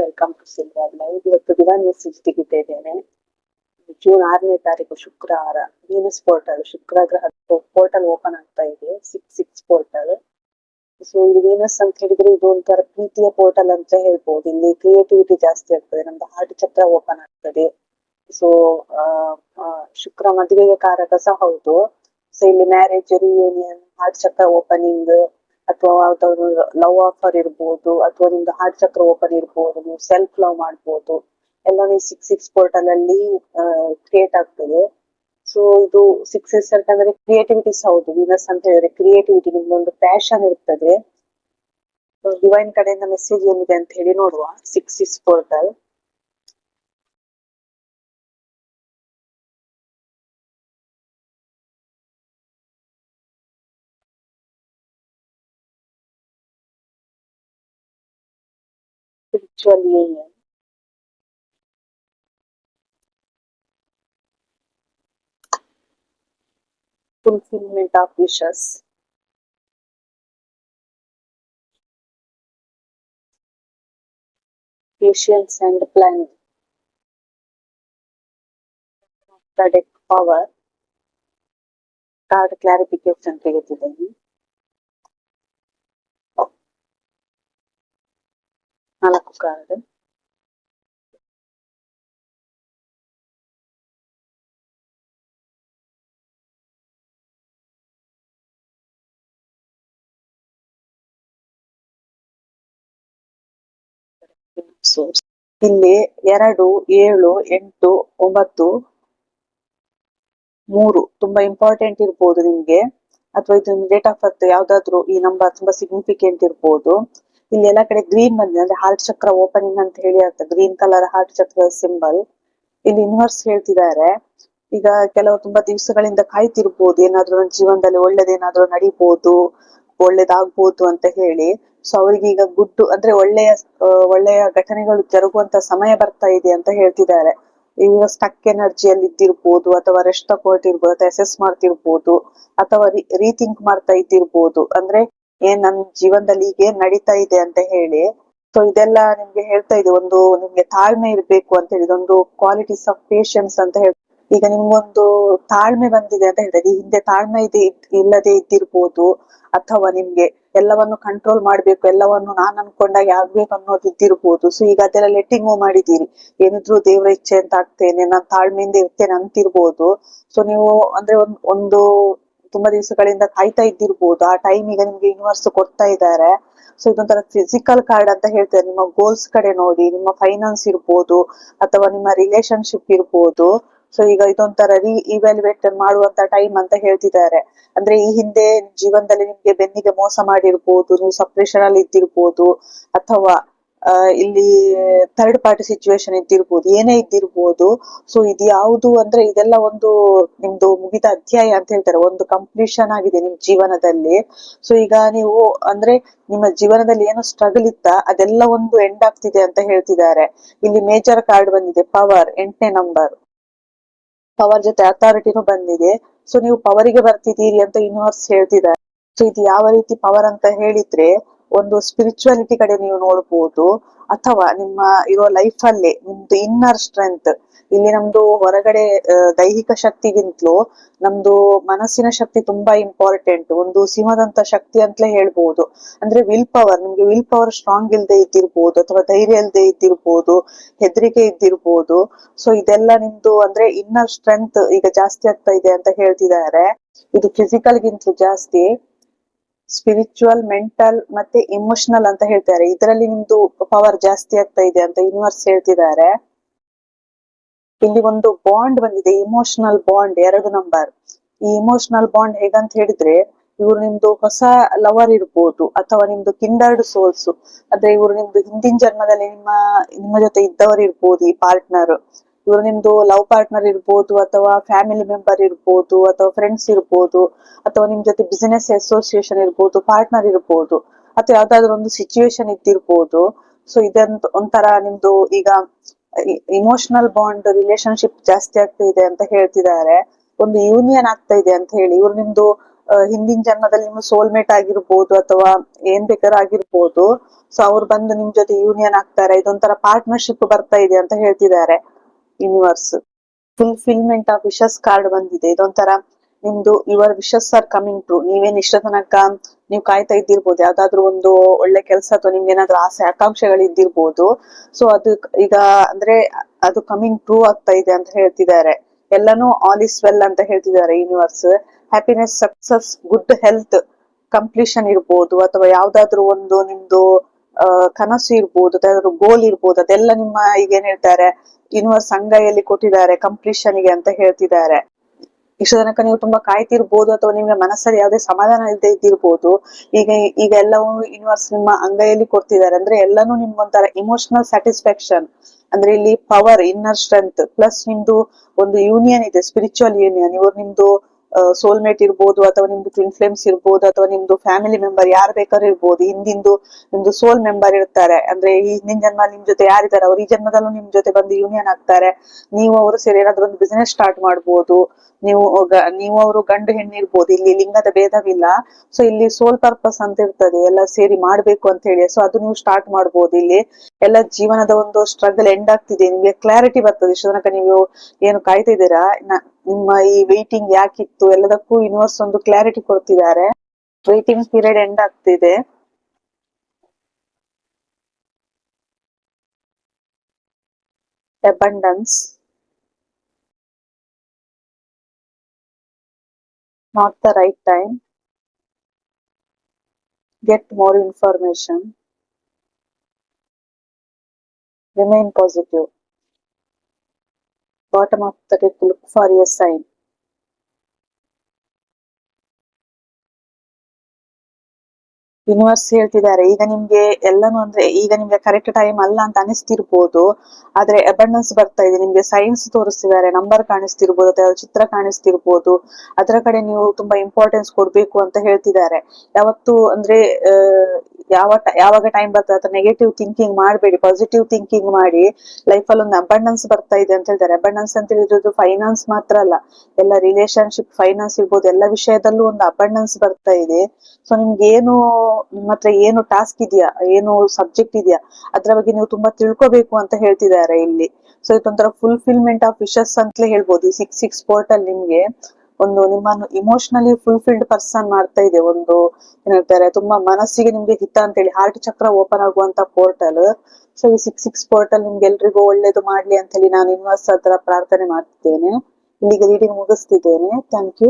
Welcome to silver live ಇವತ್ತು divine message June ಆರನೇ ತಾರೀಕು ಶುಕ್ರವಾರ ವೀನಸ್ ಪೋರ್ಟಲ್ ಶುಕ್ರ ಗ್ರಹದ ಪೋರ್ಟಲ್ ಓಪನ್ ಆಗ್ತಾ ಇದೆ. ಸಿಕ್ಸ್ ಸಿಕ್ಸ್ ಪೋರ್ಟಲ್ ಸೊ ಇದು ವೀನಸ್ ಅಂತ ಹೇಳಿದ್ರೆ ಇದು ಒಂಥರ ಪ್ರೀತಿಯ ಪೋರ್ಟಲ್ ಅಂತ ಹೇಳ್ಬೋದು. ಇಲ್ಲಿ ಕ್ರಿಯೇಟಿವಿಟಿ ಜಾಸ್ತಿ ಆಗ್ತದೆ. ನಮ್ದು ಹಾರ್ಟ್ ಚಕ್ರ ಓಪನ್ ಆಗ್ತದೆ. ಸೊ ಶುಕ್ರ ಮದುವೆಗೆ ಕಾರಕ ಸಹ ಹೌದು. ಸೊ ಇಲ್ಲಿ marriage reunion heart chakra opening ಅಥವಾ ಯಾವ್ದಾದ್ರು ಲವ್ ಆಫರ್ ಇರ್ಬೋದು, ಅಥವಾ ನಿಮ್ದು ಹಾರ್ಟ್ ಚಕ್ರ ಓಪನ್ ಇರ್ಬೋದು, ನೀವು ಸೆಲ್ಫ್ ಲವ್ ಮಾಡ್ಬೋದು ಎಲ್ಲ ನೀವು ಸಿಕ್ಸ್ ಸಿಕ್ಸ್ ಪೋರ್ಟಲ್ ಅಲ್ಲಿ ಕ್ರಿಯೇಟ್ ಆಗ್ತದೆ. ಸೊ ಇದು ಸಿಕ್ಸ್ ಅಂತ ಅಂತಂದ್ರೆ ಕ್ರಿಯೇಟಿವಿಟೀಸ್ ಹೌದು, ವಿನಸ್ ಅಂತ ಹೇಳಿದ್ರೆ ಕ್ರಿಯೇಟಿವಿಟಿ ನಿಮ್ದೊಂದು ಪ್ಯಾಷನ್ ಇರ್ತದೆ. ಡಿವೈನ್ ಕಡೆಯಿಂದ ಮೆಸೇಜ್ ಏನಿದೆ ಅಂತ ಹೇಳಿ ನೋಡುವ six six portal spiritual union. Fulfillment of wishes. Patience and planning. The deck power. Card clarification ತೆಗೆದಿದ್ದೇನೆ source. ಇಲ್ಲಿ ಎರಡು, ಏಳು, ಎಂಟು, ಒಂಬತ್ತು, ಮೂರು ತುಂಬಾ ಇಂಪಾರ್ಟೆಂಟ್ ಇರ್ಬೋದು ನಿಮ್ಗೆ. ಅಥವಾ ಇದು ಡೇಟ್ ಆಫ್ ಬರ್ತ್ ಯಾವ್ದಾದ್ರು ಈ ನಂಬರ್ ತುಂಬಾ ಸಿಗ್ನಿಫಿಕೆಂಟ್ ಇರ್ಬೋದು. ಇಲ್ಲಿ ಎಲ್ಲ ಕಡೆ ಗ್ರೀನ್ ಬಂದಿದೆ. ಅಂದ್ರೆ ಹಾರ್ಟ್ ಚಕ್ರ ಓಪನಿಂಗ್ ಅಂತ ಹೇಳಿ ಅರ್ಥ green colour heart chakra symbol ಇಲ್ಲಿ ಯೂನಿವರ್ಸ್ ಹೇಳ್ತಿದ್ದಾರೆ. ಈಗ ಕೆಲವು ತುಂಬಾ ದಿವಸಗಳಿಂದ ಕಾಯ್ತಿರ್ಬೋದು. ಏನಾದ್ರೂ ನನ್ನ ಜೀವನದಲ್ಲಿ ಒಳ್ಳೇದೇನಾದ್ರೂ ನಡಿಬಹುದು ಒಳ್ಳೇದಾಗ್ಬೋದು ಅಂತ ಹೇಳಿ. ಸೊ ಅವ್ರಿಗೆ ಈಗ ಗುಡ್ಡು ಅಂದ್ರೆ ಒಳ್ಳೆಯ ಒಳ್ಳೆಯ ಘಟನೆಗಳು ಜರುಗುವಂತ ಸಮಯ ಬರ್ತಾ ಇದೆ ಅಂತ ಹೇಳ್ತಿದ್ದಾರೆ. ಈಗ ಸ್ಟಕ್ ಎನರ್ಜಿಯಲ್ಲಿ ಇದ್ದಿರ್ಬೋದು, ಅಥವಾ ರೆಸ್ಟ್ ತಗೊಳ್ತಿರ್ಬೋದು, ಅಥವಾ ಅಸೆಸ್ ಮಾಡ್ತಿರ್ಬೋದು, ಅಥವಾ ರೀಥಿಂಕ್ ಮಾಡ್ತಾ ಇದ್ದಿರ್ಬೋದು. ಅಂದ್ರೆ ಏನ್ ನನ್ ಜೀವನದಲ್ಲಿ ಈಗ ಏನ್ ನಡೀತಾ ಇದೆ ಅಂತ ಹೇಳಿ ಸೊ ಇದೆಲ್ಲ ನಿಮ್ಗೆ ಹೇಳ್ತಾ ಇದೆ ಒಂದು ನಿಮ್ಗೆ ತಾಳ್ಮೆ ಇರ್ಬೇಕು ಅಂತ ಹೇಳಿ, ಇದೊಂದು ಕ್ವಾಲಿಟೀಸ್ ಆಫ್ ಪೇಷನ್ಸ್ ಅಂತ ಹೇಳಿ. ಈಗ ನಿಮ್ಗೊಂದು ತಾಳ್ಮೆ ಬಂದಿದೆ ಅಂತ ಹೇಳ್ತಾರೆ ಈ ಹಿಂದೆ ತಾಳ್ಮೆ ಇದೆ, ಇಲ್ಲದೆ ಇದ್ದಿರ್ಬೋದು, ಅಥವಾ ನಿಮ್ಗೆ ಎಲ್ಲವನ್ನು ಕಂಟ್ರೋಲ್ ಮಾಡ್ಬೇಕು, ಎಲ್ಲವನ್ನು ನಾನ್ ಅನ್ಕೊಂಡಾಗ ಆಗ್ಬೇಕು ಅನ್ನೋದು ಇದ್ದಿರ್ಬೋದು ಸೊ ಈಗ ಅದೆಲ್ಲ ಲೆಟ್ಟಿಂಗ್ ಮಾಡಿದೀರಿ ಏನಿದ್ರು ದೇವರ ಇಚ್ಛೆ ಅಂತ ಆಗ್ತೇನೆ, ನಾನ್ ತಾಳ್ಮೆಯಿಂದ ಇರ್ತೇನೆ ಅಂತಿರ್ಬೋದು ಸೊ ನೀವು ಅಂದ್ರೆ ಒಂದ್, ಒಂದು ತುಂಬಾ ದಿವಸಗಳಿಂದ ಕಾಯ್ತಾ ಇದ್ದಿರ್ಬೋದು. ಆ ಟೈಮ್ ಈಗ ನಿಮ್ಗೆ ಯೂನಿವರ್ಸ್ ಕೊಡ್ತಾ ಇದ್ದಾರೆ. ಸೊ ಇದೊಂಥರ ಫಿಸಿಕಲ್ ಕಾರ್ಡ್ ಅಂತ ಹೇಳ್ತಾರೆ. ನಿಮ್ಮ ಗೋಲ್ಸ್ ಕಡೆ ನೋಡಿ, ನಿಮ್ಮ ಫೈನಾನ್ಸ್ ಇರ್ಬೋದು, ಅಥವಾ ನಿಮ್ಮ ರಿಲೇಶನ್ಶಿಪ್ ಇರ್ಬೋದು. ಸೊ ಈಗ ಇದೊಂಥರ ರೀ ಇವ್ಯಾಲ್ಯೂಯೇಟ್ ಮಾಡುವಂತ ಟೈಮ್ ಅಂತ ಹೇಳ್ತಿದ್ದಾರೆ. ಅಂದ್ರೆ ಈ ಹಿಂದೆ ಜೀವನದಲ್ಲಿ ನಿಮ್ಗೆ ಬೆನ್ನಿಗೆ ಮೋಸ ಮಾಡಿರ್ಬೋದು, ನೀವು ಸಪ್ರೇಷನ್ ಅಲ್ಲಿ ಇದ್ದಿರ್ಬೋದು, ಅಥವಾ ಇಲ್ಲಿ ಥರ್ಡ್ ಪಾರ್ಟಿ ಸಿಚುವೇಶನ್ ಇದ್ದಿರ್ಬೋದು, ಏನೇ ಇದ್ದಿರ್ಬೋದು. ಸೊ ಇದು ಯಾವುದು ಅಂದ್ರೆ ಇದೆಲ್ಲ ಒಂದು ನಿಮ್ದು ಮುಗಿದ ಅಧ್ಯಾಯ ಅಂತ ಹೇಳ್ತಾರೆ. ಒಂದು ಕಂಪ್ಲೀಷನ್ ಆಗಿದೆ ನಿಮ್ ಜೀವನದಲ್ಲಿ. ಸೊ ಈಗ ನೀವು ಅಂದ್ರೆ ನಿಮ್ಮ ಜೀವನದಲ್ಲಿ ಏನು ಸ್ಟ್ರಗಲ್ ಇತ್ತ, ಅದೆಲ್ಲ ಒಂದು ಎಂಡ್ ಆಗ್ತಿದೆ ಅಂತ ಹೇಳ್ತಿದ್ದಾರೆ. ಇಲ್ಲಿ ಮೇಜರ್ ಕಾರ್ಡ್ ಬಂದಿದೆ ಪವರ್ ಎಂಟನೇ ನಂಬರ್ ಪವರ್ ಜೊತೆ ಅಥಾರಿಟಿನೂ ಬಂದಿದೆ. ಸೊ ನೀವು ಪವರಿಗೆ ಬರ್ತಿದ್ದೀರಿ ಅಂತ ಯೂನಿವರ್ಸ್ ಹೇಳ್ತಿದ್ದಾರೆ. ಸೊ ಇದು ಯಾವ ರೀತಿ ಪವರ್ ಅಂತ ಹೇಳಿದ್ರೆ ಒಂದು ಸ್ಪಿರಿಚುವಾಲಿಟಿ ಕಡೆ ನೀವು ನೋಡ್ಬೋದು, ಅಥವಾ ನಿಮ್ಮ ಇರೋ ಲೈಫ್ ಅಲ್ಲೇ, ನಿಮ್ದು ಇನ್ನರ್ ಸ್ಟ್ರೆಂತ್ ಇಲ್ಲಿ ನಮ್ದು ಹೊರಗಡೆ ದೈಹಿಕ ಶಕ್ತಿಗಿಂತಲೂ ನಮ್ದು ಮನಸ್ಸಿನ ಶಕ್ತಿ ತುಂಬಾ ಇಂಪಾರ್ಟೆಂಟ್ ಒಂದು ಸಿಂಹದಂತ ಶಕ್ತಿ ಅಂತಲೇ ಹೇಳ್ಬಹುದು ಅಂದ್ರೆ ವಿಲ್ ಪವರ್ ನಿಮ್ಗೆ ವಿಲ್ ಪವರ್ ಸ್ಟ್ರಾಂಗ್ ಇಲ್ದೆ ಇದ್ದಿರ್ಬೋದು, ಅಥವಾ ಧೈರ್ಯ ಇಲ್ದೆ ಇದ್ದಿರ್ಬೋದು, ಹೆದರಿಕೆ ಇದ್ದಿರ್ಬೋದು. ಸೊ ಇದೆಲ್ಲ ನಿಮ್ದು ಅಂದ್ರೆ ಇನ್ನರ್ ಸ್ಟ್ರೆಂತ್ ಈಗ ಜಾಸ್ತಿ ಆಗ್ತಾ ಇದೆ ಅಂತ ಹೇಳ್ತಿದ್ದಾರೆ. ಇದು ಫಿಸಿಕಲ್ ಗಿಂತಲೂ ಜಾಸ್ತಿ. ಸ್ಪಿರಿಚುವಲ್ ಮೆಂಟಲ್ ಮತ್ತೆ ಇಮೋಷನಲ್ ಅಂತ ಹೇಳ್ತಾರೆ. ಇದರಲ್ಲಿ ನಿಮ್ದು ಪವರ್ ಜಾಸ್ತಿ ಆಗ್ತಾ ಇದೆ ಅಂತ ಯೂನಿವರ್ಸ್ ಹೇಳ್ತಿದ್ದಾರೆ. ಇಲ್ಲಿ ಒಂದು ಬಾಂಡ್ ಬಂದಿದೆ ಇಮೋಷನಲ್ ಬಾಂಡ್ ಎರಡು ನಂಬರ್ ಈ ಇಮೋಷನಲ್ ಬಾಂಡ್ ಹೇಗಂತ ಹೇಳಿದ್ರೆ, ಇವ್ರು ನಿಮ್ದು ಹೊಸ ಲವರ್ ಇರ್ಬೋದು, ಅಥವಾ ನಿಮ್ದು ಕಿಂಡರ್ಡ್ ಸೋಲ್ಸ್ ಅಂದ್ರೆ ಇವ್ರು ನಿಮ್ದು ಹಿಂದಿನ ಜನ್ಮದಲ್ಲಿ ನಿಮ್ಮ ನಿಮ್ಮ ಜೊತೆ ಇದ್ದವರು ಇರ್ಬೋದು, ಈ ಪಾರ್ಟ್ನರ್ ಇವ್ರು ನಿಮ್ದು ಲವ್ ಪಾರ್ಟ್ನರ್ ಇರ್ಬೋದು ಅಥವಾ ಫ್ಯಾಮಿಲಿ ಮೆಂಬರ್ ಇರ್ಬೋದು ಅಥವಾ ಫ್ರೆಂಡ್ಸ್ ಇರ್ಬೋದು ಅಥವಾ ನಿಮ್ ಜೊತೆ ಬಿಸಿನೆಸ್ ಅಸೋಸಿಯೇಷನ್ ಇರ್ಬೋದು ಪಾರ್ಟ್ನರ್ ಇರ್ಬೋದು ಅಥವಾ ಯಾವ್ದಾದ್ರು ಒಂದು ಸಿಚುವೇಶನ್ ಇದ್ದಿರ್ಬೋದು. ಸೊ ಇದಂತ ಒಂಥರ ನಿಮ್ದು ಈಗ ಇಮೋಷನಲ್ ಬಾಂಡ್ ರಿಲೇಶನ್ಶಿಪ್ ಜಾಸ್ತಿ ಆಗ್ತಾ ಇದೆ ಅಂತ ಹೇಳ್ತಿದ್ದಾರೆ. ಒಂದು ಯೂನಿಯನ್ ಆಗ್ತಾ ಇದೆ ಅಂತ ಹೇಳಿ. ಇವ್ರು ನಿಮ್ದು ಹಿಂದಿನ ಜನ್ಮದಲ್ಲಿ ನಿಮ್ಮ ಸೋಲ್ಮೇಟ್ ಆಗಿರ್ಬೋದು ಅಥವಾ ಏನ್ ಬೇಕಾದ್ರೂ ಆಗಿರ್ಬೋದು. ಸೊ ಅವ್ರು ಬಂದು ನಿಮ್ ಜೊತೆ ಯೂನಿಯನ್ ಆಗ್ತಾರೆ. ಇದೊಂಥರ ಪಾರ್ಟ್ನರ್ಶಿಪ್ ಬರ್ತಾ ಇದೆ ಅಂತ ಹೇಳ್ತಿದ್ದಾರೆ. Universe fulfilment of wishes card ಬಂದಿದೆ. ಇದೊಂಥರ ನಿಮ್ದು your wishes are coming true ನೀವೇನ್ ಇಷ್ಟ ತನಕ ನೀವು ಕಾಯ್ತಾ ಇದ್ದಿರ್ಬೋದು. ಯಾವ್ದಾದ್ರು ಒಂದು ಒಳ್ಳೆ ಕೆಲಸ ಅಥವಾ ನಿಮ್ಗೆ ಏನಾದ್ರು ಆಸೆ, ಆಕಾಂಕ್ಷೆಗಳು ಇದ್ದಿರ್ಬೋದು. ಸೊ ಅದು ಈಗ ಅಂದ್ರೆ ಅದು ಕಮಿಂಗ್ ಟ್ರೂ ಆಗ್ತಾ ಇದೆ ಅಂತ ಹೇಳ್ತಿದ್ದಾರೆ. ಎಲ್ಲಾನು ಆಲ್ ಇಸ್ ವೆಲ್ ಅಂತ ಹೇಳ್ತಿದ್ದಾರೆ universe happiness success good health completion ಇರ್ಬೋದು. ಅಥವಾ ಯಾವ್ದಾದ್ರು ಒಂದು ನಿಮ್ದು ಕನಸು ಇರ್ಬೋದು ಅದರ ಗೋಲ್ ಇರ್ಬೋದು, ಅದೆಲ್ಲ ನಿಮ್ಮ ಈಗ ಏನ್ ಹೇಳ್ತಾರೆ ಯೂನಿವರ್ಸ್ ಅಂಗೈಯಲ್ಲಿ ಕೊಟ್ಟಿದ್ದಾರೆ ಕಂಪ್ಲೀಷನ್ಗೆ ಅಂತ ಹೇಳ್ತಿದ್ದಾರೆ. ಇಷ್ಟು ತನಕ ನೀವು ತುಂಬಾ ಕಾಯ್ತಿರ್ಬೋದು ಅಥವಾ ನಿಮ್ಗೆ ಮನಸ್ಸಲ್ಲಿ ಯಾವುದೇ ಸಮಾಧಾನ ಇಲ್ಲದೆ ಇದ್ದಿರ್ಬೋದು, ಈಗ ಈಗ ಎಲ್ಲವೂ ಯೂನಿವರ್ಸ್ ನಿಮ್ಮ ಅಂಗೈಯಲ್ಲಿ ಕೊಡ್ತಿದ್ದಾರೆ. ಅಂದ್ರೆ ಎಲ್ಲಾನು ನಿಮ್ಗೊಂಥರ ಇಮೋಷನಲ್ ಸ್ಯಾಟಿಸ್ಫ್ಯಾಕ್ಷನ್ ಅಂದ್ರೆ ಇಲ್ಲಿ ಪವರ್ ಇನ್ನರ್ ಸ್ಟ್ರೆಂತ್ ಪ್ಲಸ್ ನಿಮ್ದು ಒಂದು ಯೂನಿಯನ್ ಇದೆ ಸ್ಪಿರಿಚುವಲ್ ಯೂನಿಯನ್ ಇವ್ರು ನಿಮ್ದು ಸೋಲ್ಮೇಟ್ ಇರ್ಬೋದು ಅಥವಾ ನಿಮ್ದು ಟ್ವಿನ್ ಫ್ಲೇಮ್ಸ್ ಇರ್ಬೋದು ಅಥವಾ ನಿಮ್ದು ಫ್ಯಾಮಿಲಿ ಮೆಂಬರ್ ಯಾರು ಬೇಕಾದ್ರೂ ಇರ್ಬೋದು, ಹಿಂದಿಂದು ನಿಮ್ದು ಸೋಲ್ ಮೆಂಬರ್ ಇರ್ತಾರೆ. ಅಂದ್ರೆ ಈ ಹಿಂದಿನ ಜನ್ಮ ನಿಮ್ ಜೊತೆ ಯಾರಿದ್ದಾರೆ? ಅವ್ರು ಈ ಜನ್ಮದಲ್ಲೂ ನಿಮ್ ಜೊತೆ ಬಂದು ಯೂನಿಯನ್ ಆಗ್ತಾರೆ. ನೀವು ಅವರು ಸೇರಿ ಏನಾದ್ರು ಒಂದು ಬಿಸ್ನೆಸ್ ಸ್ಟಾರ್ಟ್ ಮಾಡ್ಬೋದು. ನೀವು ನೀವು ಅವರು ಗಂಡು ಹೆಣ್ಣು ಇರ್ಬೋದು. ಇಲ್ಲಿ ಲಿಂಗದ ಭೇದವಿಲ್ಲ. ಸೊ ಇಲ್ಲಿ ಸೋಲ್ ಪರ್ಪಸ್ ಅಂತ ಇರ್ತದೆ. ಎಲ್ಲ ಸೇರಿ ಮಾಡ್ಬೇಕು ಅಂತ ಹೇಳಿ. ಸೊ ಅದು ನೀವು ಸ್ಟಾರ್ಟ್ ಮಾಡ್ಬೋದು ಇಲ್ಲಿ. ಎಲ್ಲ ಜೀವನದ ಒಂದು ಸ್ಟ್ರಗಲ್ ಎಂಡ್ ಆಗ್ತಿದೆ. ನಿಮ್ಗೆ ಕ್ಲಾರಿಟಿ ಬರ್ತದೆ. ಇಷ್ಟು ತನಕ ನೀವು ಏನು ಕಾಯ್ತಿದ್ದೀರಾ ನಿಮ್ಮ ಈ ವೇಟಿಂಗ್ ಯಾಕಿತ್ತು? ಎಲ್ಲದಕ್ಕೂ ಯೂನಿವರ್ಸ್ ಒಂದು ಕ್ಲಾರಿಟಿ ಕೊಡ್ತಿದ್ದಾರೆ. ವೇಟಿಂಗ್ ಪೀರಿಯಡ್ ಎಂಡ್ ಆಗ್ತಿದೆ. Abundance not the right time get more information remain positive bottom of the deck look for a sign. Universe ಹೇಳ್ತಿದ್ದಾರೆ, ಈಗ ನಿಮ್ಗೆ ಎಲ್ಲಾನು ಅಂದ್ರೆ, ಈಗ ನಿಮ್ಗೆ ಕರೆಕ್ಟ್ ಟೈಮ್ ಅಲ್ಲ ಅಂತ ಅನಿಸ್ತಿರ್ಬೋದು, ಆದ್ರೆ ಅಬಂಡೆನ್ಸ್ ಬರ್ತಾ ಇದೆ, ನಿಮ್ಗೆ ಸೈನ್ಸ್ ತೋರಿಸ್ತಿದ್ದಾರೆ ನಂಬರ್ ಕಾಣಿಸ್ತಿರ್ಬೋದು, ಅಥವಾ ಚಿತ್ರ ಕಾಣಿಸ್ತಿರ್ಬೋದು, ಅದರ ಕಡೆ ನೀವು ತುಂಬಾ ಇಂಪಾರ್ಟೆನ್ಸ್ ಕೊಡ್ಬೇಕು ಅಂತ ಹೇಳ್ತಿದ್ದಾರೆ. ಯಾವತ್ತು ಅಂದ್ರೆ ಯಾವ ಯಾವಾಗ ಟೈಮ್ ಬರ್ತದೆ ಅಥವಾ ನೆಗೆಟಿವ್ ಥಿಂಕಿಂಗ್ ಮಾಡಬೇಡಿ ಪಾಸಿಟಿವ್ ಥಿಂಕಿಂಗ್ ಮಾಡಿ ಲೈಫ್ ಅಲ್ಲಿ ಒಂದು ಅಬಂಡೆನ್ಸ್ ಬರ್ತಾ ಇದೆ ಅಂತ ಹೇಳ್ತಾರೆ. ಅಬಂಡೆನ್ಸ್ ಅಂತ ಹೇಳಿದ್ರು ಫೈನಾನ್ಸ್ ಮಾತ್ರ ಅಲ್ಲ, ಎಲ್ಲ ರಿಲೇಶನ್ಶಿಪ್ ಫೈನಾನ್ಸ್ ಇರ್ಬೋದು, ಎಲ್ಲ ವಿಷಯದಲ್ಲೂ ಒಂದು ಅಬಂಡೆನ್ಸ್ ಬರ್ತಾ ಇದೆ. ಸೊ ನಿಮ್ಗೆ ಏನು, ನಿಮ್ಮ ಹತ್ರ ಏನು ಟಾಸ್ಕ್ ಇದೆಯಾ? ಏನು ಸಬ್ಜೆಕ್ಟ್ ಇದೆಯಾ? ಅದ್ರ ಬಗ್ಗೆ ನೀವು ತುಂಬಾ ತಿಳ್ಕೊಬೇಕು ಅಂತ ಹೇಳ್ತಿದ್ದಾರೆ ಇಲ್ಲಿ. ಸೊ ಇದೊಂಥರ ಫುಲ್ಫಿಲ್ಮೆಂಟ್ ಆಫ್ ವಿಶಸ್ ಅಂತಲೇ ಹೇಳ್ಬೋದು ಸಿಕ್ಸ್ ಸಿಕ್ಸ್ ಪೋರ್ಟಲ್ ನಿಮ್ಗೆ. ಒಂದು ನಿಮ್ಮನ್ನು ಇಮೋಷನಲಿ ಫುಲ್ಫಿಲ್ಡ್ ಪರ್ಸನ್ ಮಾಡ್ತಾ ಇದೆ ಒಂದು ಏನಂತಾರೆ ತುಂಬಾ ಮನಸ್ಸಿಗೆ ನಿಮ್ಗೆ ಹಿತ ಅಂತ ಹೇಳಿ ಹಾರ್ಟ್ ಚಕ್ರ ಓಪನ್ ಆಗುವಂತ ಪೋರ್ಟಲ್ ಸೊ ಈ ಸಿಕ್ಸ್ ಸಿಕ್ಸ್ ಪೋರ್ಟಲ್ ನಿಮ್ಗೆ ಎಲ್ರಿಗೂ ಒಳ್ಳೇದು ಮಾಡ್ಲಿ ಅಂತ ಹೇಳಿ ನಾನು ಯೂನಿವರ್ಸ್ ಹತ್ರ ಪ್ರಾರ್ಥನೆ ಮಾಡ್ತಿದ್ದೇನೆ. ಇಲ್ಲಿಗೆ ರೀಡಿಂಗ್ ಮುಗಿಸ್ತಿದ್ದೇನೆ. Thank you